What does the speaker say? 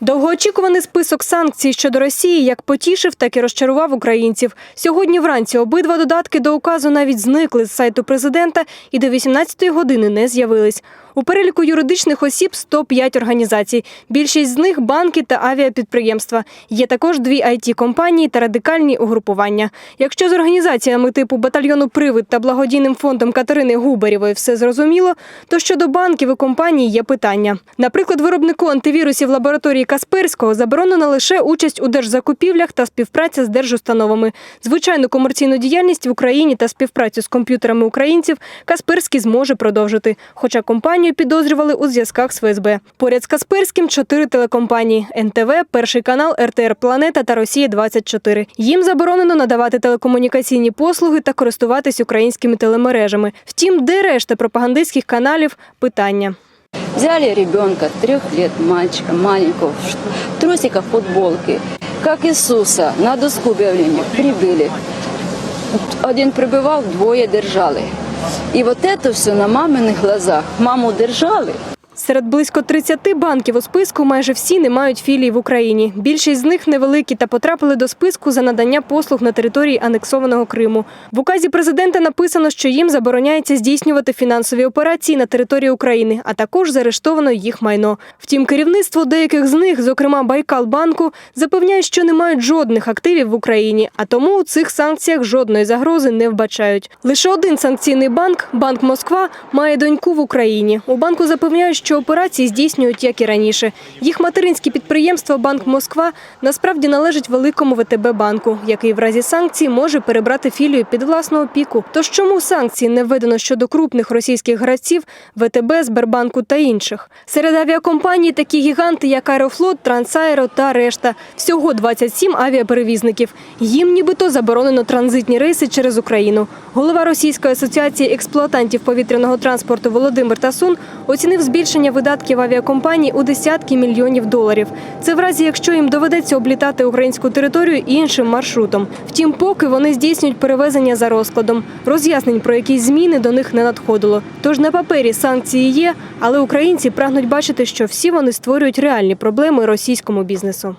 Довгоочікуваний список санкцій щодо Росії як потішив, так і розчарував українців. Сьогодні вранці обидва додатки до указу навіть зникли з сайту президента і до 18-ї години не з'явились. У переліку юридичних осіб 105 організацій. Більшість з них банки та авіапідприємства. Є також дві it компанії та радикальні угрупування. Якщо з організаціями типу батальйону Привид та благодійним фондом Катерини Губарєвої все зрозуміло, то щодо банків і компаній є питання. Наприклад, виробнику антивірусів лабораторії Касперського заборонена лише участь у держзакупівлях та співпраця з держустановами. Звичайну комерційну діяльність в Україні та співпрацю з комп'ютерами українців Касперський зможе продовжити. Хоча компанію підозрювали у зв'язках з ФСБ. Поряд з Касперським чотири телекомпанії: НТВ, Перший канал, РТР Планета та Росія 24 Їм заборонено надавати телекомунікаційні послуги та користуватись українськими телемережами. Втім, де решта пропагандистських каналів питання. Взяли ребенка, трех лет мальчика, маленького, в трусиках, футболке, как Иисуса, на доску объявления прибыли. Один прибивав, двоє держали. І от це все на маминих глазах. Маму держали, Серед близько 30 банків у списку майже всі не мають філій в Україні. Більшість з них невеликі та потрапили до списку за надання послуг на території анексованого Криму. В указі президента написано, що їм забороняється здійснювати фінансові операції на території України, а також заарештовано їх майно. Втім, керівництво деяких з них, зокрема Байкалбанку, запевняє, що не мають жодних активів в Україні, а тому у цих санкціях жодної загрози не вбачають. Лише один санкційний банк Банк Москва має доньку в Україні. У банку запевняють, що операції здійснюють як і раніше. Їх материнське підприємство Банк Москва насправді належить великому ВТБ банку, який в разі санкцій може перебрати філію під власну опіку. Тож чому санкції не введено щодо крупних російських гравців ВТБ, Сбербанку та інших? Серед авіакомпаній такі гіганти, як Аерофлот, Трансаеро та решта. Всього 27 авіаперевізників. Їм нібито заборонено транзитні рейси через Україну. Голова Російської асоціації експлуатантів повітряного транспорту Володимир Тасун оцінив збільшення видатків авіакомпаній у десятки мільйонів доларів. Це в разі, якщо їм доведеться облітати українську територію іншим маршрутом. Втім, поки вони здійснюють перевезення за розкладом. Роз'яснень про якісь зміни до них не надходило. Тож на папері санкції є, але українці прагнуть бачити, що всі вони створюють реальні проблеми російському бізнесу.